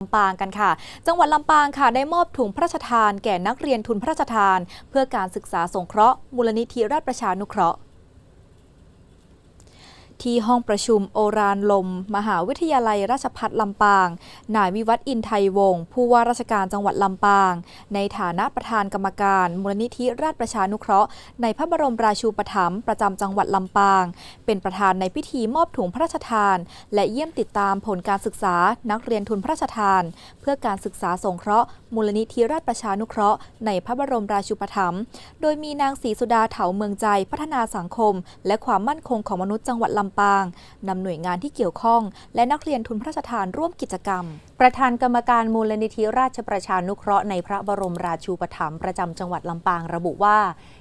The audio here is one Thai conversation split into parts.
ลำปางกันค่ะ จังหวัดลำปางค่ะได้มอบถุงพระราชทานแก่นักเรียนทุนพระราชทาน เพื่อการศึกษาสงเคราะห์มูลนิธิราชประชานุเคราะห์ ที่ห้องประชุมโอรานลม มหาวิทยาลัยราชภัฏลำปาง นายวิวัฒน์อินไทยวงศ์ผู้ว่าราชการจังหวัดลำปาง ในฐานะประธานกรรมการมูลนิธิราชประชานุเคราะห์ ในพระบรมราชูปถัมภ์ประจำจังหวัดลำปาง เป็นประธานในพิธีมอบถุงพระราชทาน และเยี่ยมติดตามผลการศึกษานักเรียนทุนพระราชทาน เพื่อการศึกษาสงเคราะห์มูลนิธิราชประชานุเคราะห์ในพระบรมราชูปถัมภ์โดยมีนางศรีสุดาเถาเมืองใจพัฒนาสังคม และความมั่นคงของมนุษย์จังหวัดลำำปางนำหน่วยงานที่เกี่ยวข้อง และนักเรียนทุนพระราชทานร่วมกิจกรรม ประธานกรรมการมูลนิธิราชประชานุเคราะห์ในพระบรมราชูปถัมภ์ประจำจังหวัดลำปางระบุว่า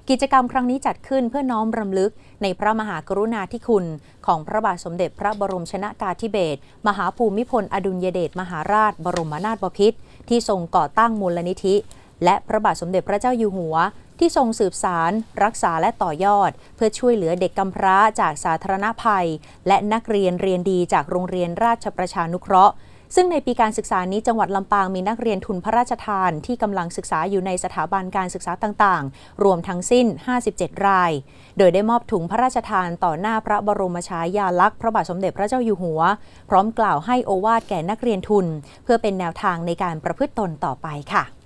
กิจกรรมครั้งนี้จัดขึ้นเพื่อน้อมรำลึก ในพระมหากรุณาธิคุณ ของพระบาทสมเด็จพระบรมชนากาธิเบศรมหาภูมิพลอดุลยเดชมหาราช บรมนาถบพิตรที่ทรงก่อตั้งมูลนิธิ และพระบาทสมเด็จพระเจ้าอยู่หัว ที่ทรงสืบสาร รักษาและต่อยอด เพื่อช่วยเหลือเด็กกำพร้าจากสาธารณภัย และนักเรียนเรียนดีจากโรงเรียนราชประชานุเคราะห์ซึ่งในปีการศึกษานี้จังหวัดลำปางมีนักเรียนทุนพระราชทานที่กำลังศึกษาอยู่ในสถาบันการศึกษาต่างๆ รวมทั้งสิ้น 57 ราย โดยได้มอบถุงพระราชทานต่อหน้าพระบรมฉายาลักษณ์พระบาทสมเด็จพระเจ้าอยู่หัว พร้อมกล่าวให้โอวาทแก่นักเรียนทุน เพื่อเป็นแนวทางในการประพฤติตนต่อไปค่ะ